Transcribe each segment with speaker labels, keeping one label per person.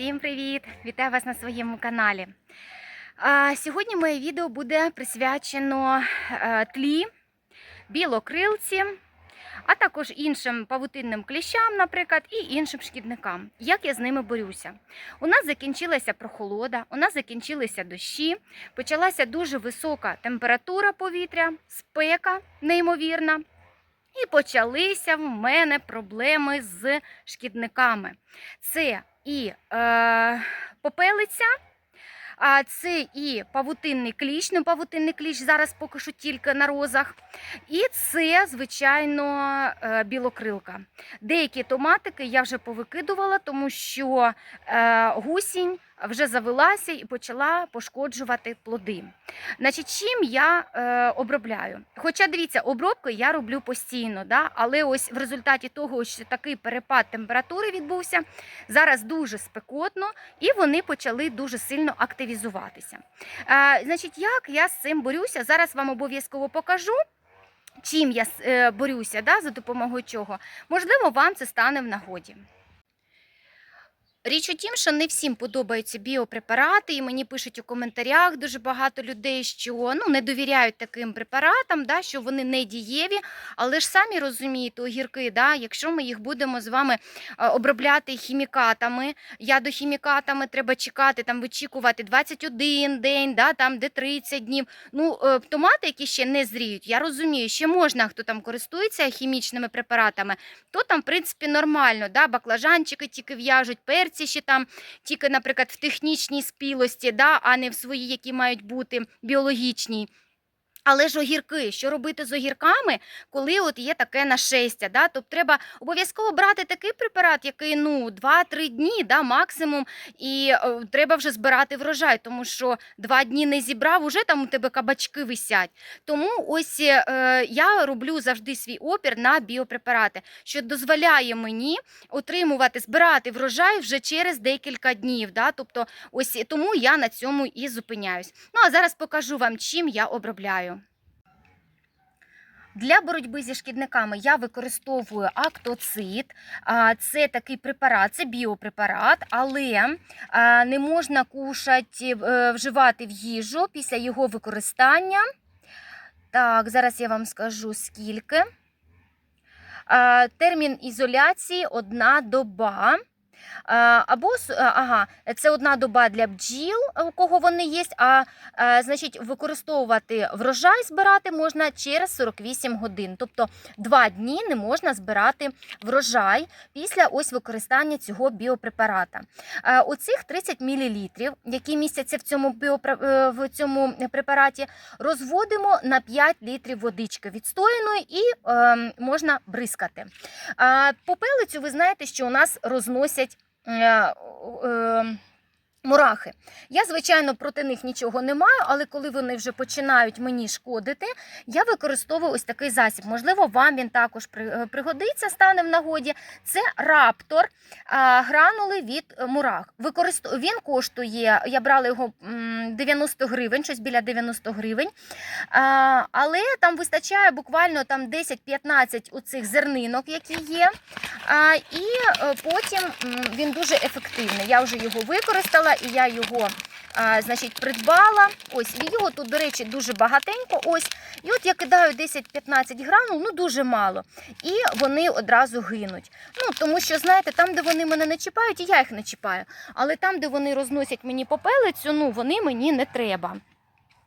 Speaker 1: Всім привіт! Вітаю вас на своєму каналі. Сьогодні моє відео буде присвячено е, тлі, білокрилці, а також іншим павутинним кліщам, наприклад, і іншим шкідникам. Як я з ними борюся? У нас закінчилася прохолода, у нас закінчилися дощі, почалася дуже висока температура повітря, спека неймовірна. І почалися в мене проблеми з шкідниками. Це і е, попелиця, а це і павутинний кліщ, ну павутинний кліщ зараз поки що тільки на розах. І це, звичайно, е, білокрилка. Деякі томатики я вже повикидувала, тому що е, гусінь вже завелася і почала пошкоджувати плоди. Значить, чим я е, обробляю? Хоча дивіться, обробки я роблю постійно, да? але ось в результаті того, що такий перепад температури відбувся, зараз дуже спекотно і вони почали дуже сильно активізуватися. Е, значить, як я з цим борюся? Зараз вам обов'язково покажу. Чим я е, борюся, да, за допомогою чого? Можливо, вам це стане в нагоді. Річ у тім, що не всім подобаються біопрепарати, і мені пишуть у коментарях дуже багато людей, що ну, не довіряють таким препаратам, да, що вони не дієві, але ж самі розумієте, огірки, да, якщо ми їх будемо з вами е, обробляти хімікатами, ядохімікатами треба чекати, там, вичікувати 21 день, да, там, де 30 днів. Ну, е, томати, які ще не зріють, я розумію, ще можна, хто там користується хімічними препаратами, то там, в принципі, нормально, да, баклажанчики тільки в'яжуть, ще там тільки, наприклад, в технічній спілості, да, а не в своїй, які мають бути біологічній. Але ж огірки, що робити з огірками, коли от є таке нашестя? Да? Тобто треба обов'язково брати такий препарат, який ну 2-3 дні да, максимум, і е, треба вже збирати врожай, тому що два дні не зібрав, уже там у тебе кабачки висять. Тому ось е, я роблю завжди свій опір на біопрепарати, що дозволяє мені отримувати, збирати врожай вже через декілька днів. Да? Тобто, ось тому я на цьому і зупиняюсь. Ну а зараз покажу вам, чим я обробляю. Для боротьби зі шкідниками я використовую актоцит. Це такий препарат, це біопрепарат, але не можна кушати, е, вживати в їжу після його використання. Так, зараз я вам скажу скільки. Термін ізоляції одна доба. А, Або ага, це одна доба для бджіл, у кого вони є. А е, значить, використовувати врожай збирати можна через 48 годин. Тобто два дні не можна збирати врожай після ось використання цього біопрепарата. Е, Оцих 30 мл, які містяться в цьому, е, в цьому препараті, розводимо на 5 літрів водички відстояної і е, можна бризкати. Попелицю ви знаєте, що у нас розносять. Я, э, Мурахи. Я, звичайно, проти них нічого не маю, але коли вони вже починають мені шкодити, я використовую ось такий засіб. Можливо, вам він також е, пригодиться, стане в нагоді. Це раптор гранули від е, мурах. Він коштує, я брала його 90 гривень, щось біля 90 гривень. Але там вистачає буквально там 10-15 оцих зернинок, які є. І е, потім він дуже ефективний. Я вже його використала і я його а, значить, придбала. Ось і його тут, до речі, дуже багатенько. Ось. І от я кидаю 10-15 гранул, ну дуже мало. І вони одразу гинуть. Ну, тому що, знаєте, там, де вони мене не чіпають, і я їх не чіпаю. Але там, де вони розносять мені попелицю, ну вони мені не треба.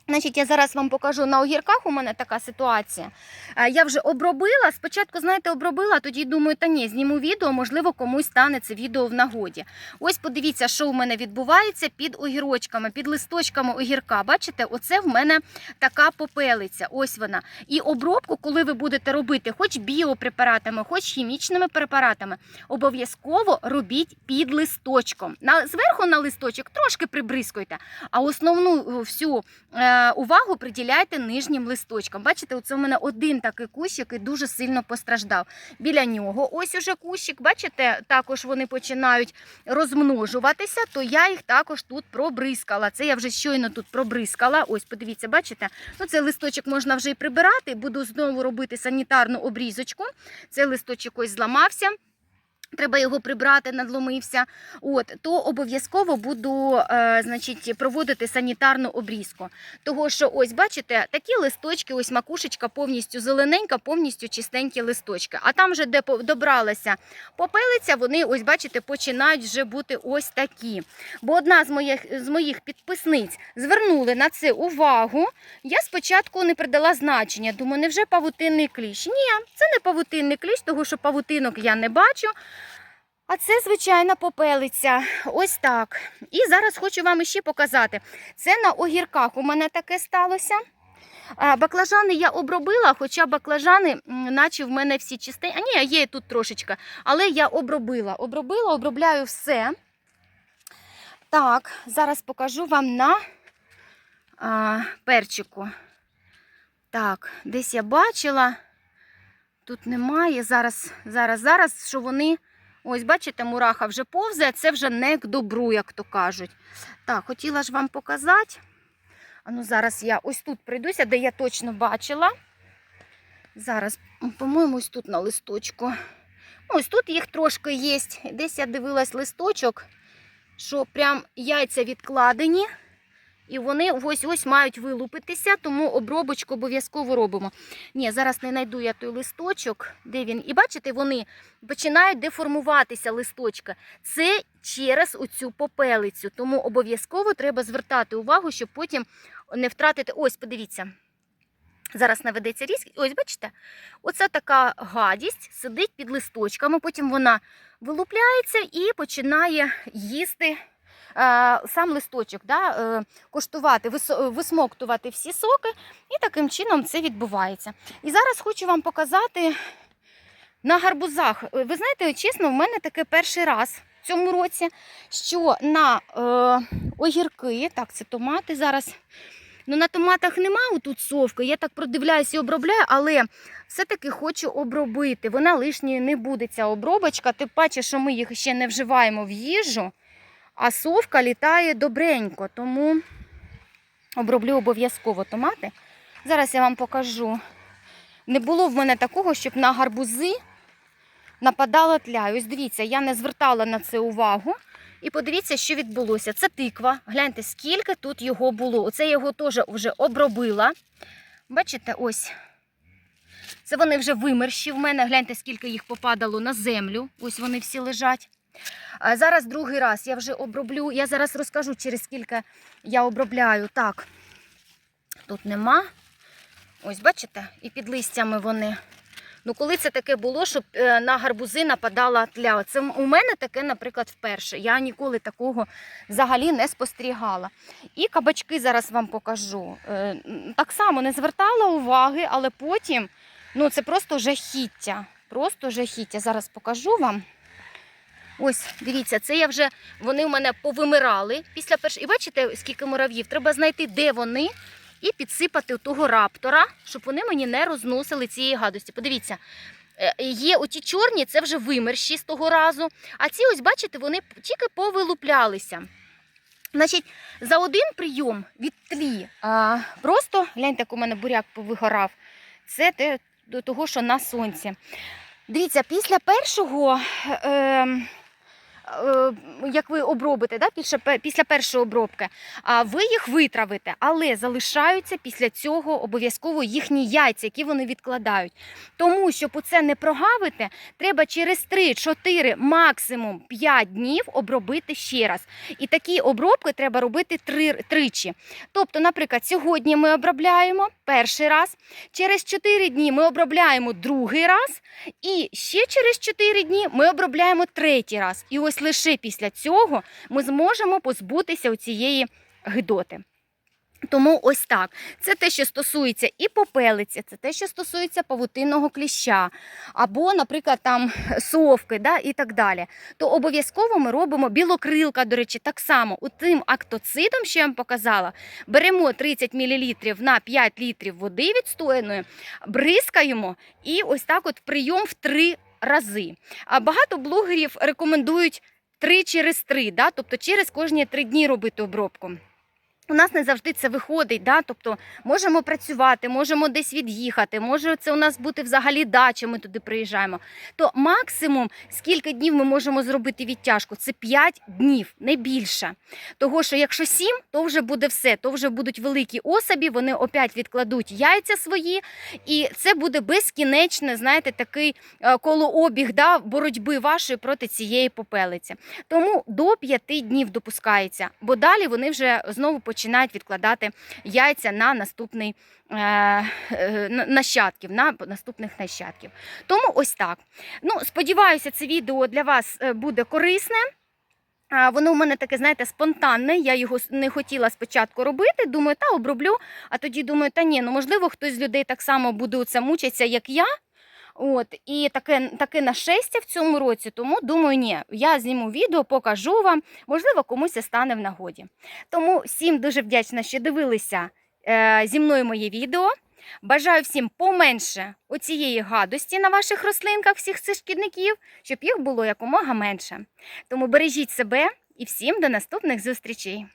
Speaker 1: Значить, я зараз вам покажу на огірках. У мене така ситуація. Е, Я вже обробила. Спочатку, знаєте, обробила, тоді думаю, та ні, зніму відео, можливо, комусь стане це відео в нагоді. Ось подивіться, що у мене відбувається під огірочками, під листочками огірка. Бачите, оце в мене така попелиця. Ось вона. І обробку, коли ви будете робити, хоч біопрепаратами, хоч хімічними препаратами, обов'язково робіть під листочком. Зверху на листочок трошки прибризкуйте, а основну е, всю е, увагу приділяйте нижнім листочкам. Бачите, оце у мене один такий кущ, який дуже сильно постраждав. Біля нього ось уже кущик, бачите, також вони починають розмножуватися, то я їх також тут пробризкала. Це я вже щойно тут пробризкала. Ось, подивіться, бачите? Ну, цей листочок можна вже і прибирати. Буду знову робити санітарну обрізочку. Цей листочок ось зламався. Треба його прибрати, надломився. От то обов'язково буду е, значить, проводити санітарну обрізку. Того, що ось бачите, такі листочки, ось макушечка повністю зелененька, повністю чистенькі листочки. А там, вже де добралася попелиця, вони ось бачите, починають вже бути ось такі. Бо одна з моїх з моїх підписниць звернули на це увагу. Я спочатку не придала значення. Думаю, невже павутинний кліщ? Ні, це не павутинний кліщ, того що павутинок я не бачу. А це звичайна попелиця. Ось так. І зараз хочу вам ще показати. Це на огірках у мене таке сталося. Баклажани я обробила, хоча баклажани, наче в мене всі чистенькі. А ні, є тут трошечка. Але я обробила. Обробила, обробляю все. Так, зараз покажу вам на а, перчику. Так, десь я бачила. Тут немає. Зараз, зараз, зараз, що вони. Ось, бачите, мураха вже повзає, це вже не к добру, як то кажуть. Так, хотіла ж вам показати. А ну зараз я ось тут прийдуся, де я точно бачила. Зараз, по-моєму, ось тут на листочку. Ну, Ось тут їх трошки є. Десь я дивилась листочок, що прям яйця відкладені. І вони ось ось мають вилупитися, тому обробочку обов'язково робимо. Ні, зараз не знайду я той листочок, де він. І бачите, вони починають деформуватися листочка. Це через оцю попелицю. Тому обов'язково треба звертати увагу, щоб потім не втратити. Ось, подивіться. Зараз наведеться різк. Ось, бачите, оце така гадість сидить під листочками, потім вона вилупляється і починає їсти сам листочок, да, е, коштувати, висмоктувати всі соки, і таким чином це відбувається. І зараз хочу вам показати на гарбузах. Е, Ви знаєте, чесно, в мене таке перший раз в цьому році, що на е, огірки, так, це томати зараз. Ну, на томатах немає тут совки, я так продивляюся і обробляю, але все-таки хочу обробити. Вона лишньою не буде ця обробочка. Тим паче, що ми їх ще не вживаємо в їжу, а совка літає добренько, тому оброблю обов'язково томати. Зараз я вам покажу. Не було в мене такого, щоб на гарбузи нападала тля. Ось дивіться, я не звертала на це увагу. І подивіться, що відбулося. Це тиква. Гляньте, скільки тут його було. Оце я його теж вже обробила. Бачите, ось. Це вони вже вимерші в мене. Гляньте, скільки їх попадало на землю. Ось вони всі лежать. Зараз другий раз я вже оброблю. Я зараз розкажу, через скільки я обробляю. Так, тут нема. Ось, бачите, і під листями вони. Ну, коли це таке було, щоб е, на гарбузи нападала тля. Це у мене таке, наприклад, вперше. Я ніколи такого взагалі не спостерігала. І кабачки зараз вам покажу. Е, Так само не звертала уваги, але потім ну, це просто жахіття. Просто жахіття. Зараз покажу вам. Ось, дивіться, це я вже вони в мене повимирали після першого. І бачите, скільки мурав'їв? Треба знайти, де вони, і підсипати того раптора, щоб вони мені не розносили цієї гадості. Подивіться, е, є оті чорні, це вже вимерші з того разу. А ці, ось, бачите, вони тільки повилуплялися. Значить, за один прийом від тлі а, просто гляньте, як у мене буряк повигорав. Це те до того, що на сонці. Дивіться, після першого. Е, е, як ви обробите, да, після, першої обробки, ви їх витравите, але залишаються після цього обов'язково їхні яйця, які вони відкладають. Тому, щоб оце не прогавити, треба через 3-4, максимум 5 днів обробити ще раз. І такі обробки треба робити три, тричі. Тобто, наприклад, сьогодні ми обробляємо перший раз, через 4 дні ми обробляємо другий раз, і ще через 4 дні ми обробляємо третій раз. І ось лише після цього ми зможемо позбутися цієї гидоти. Тому ось так. Це те, що стосується і попелиці, це те, що стосується павутинного кліща, або, наприклад, там совки да, і так далі. То обов'язково ми робимо білокрилка, до речі, так само. У тим актоцидом, що я вам показала, беремо 30 мл на 5 літрів води відстояної, бризкаємо і ось так от прийом в три рази. А багато блогерів рекомендують три через три, да? тобто через кожні три дні робити обробку. У нас не завжди це виходить, да? тобто можемо працювати, можемо десь від'їхати, може це у нас бути взагалі дача, ми туди приїжджаємо. То максимум, скільки днів ми можемо зробити відтяжку, це 5 днів, не більше. Того, що якщо 7, то вже буде все, то вже будуть великі особі, вони опять відкладуть яйця свої, і це буде безкінечне, знаєте, такий е, колообіг да, боротьби вашої проти цієї попелиці. Тому до 5 днів допускається, бо далі вони вже знову починають відкладати яйця на наступний е, е, нащадків, на наступних нащадків. Тому ось так. Ну, сподіваюся, це відео для вас е, буде корисне. Воно у мене таке, знаєте, спонтанне. Я його не хотіла спочатку робити. Думаю, та оброблю. А тоді думаю, та ні, ну можливо, хтось з людей так само буде оце мучитися, як я. От, і таке, таке нашестя в цьому році, тому думаю, ні, я зніму відео, покажу вам, можливо, комусь стане в нагоді. Тому всім дуже вдячна, що дивилися е, зі мною моє відео. Бажаю всім поменше оцієї гадості на ваших рослинках, всіх цих шкідників, щоб їх було якомога менше. Тому бережіть себе і всім до наступних зустрічей.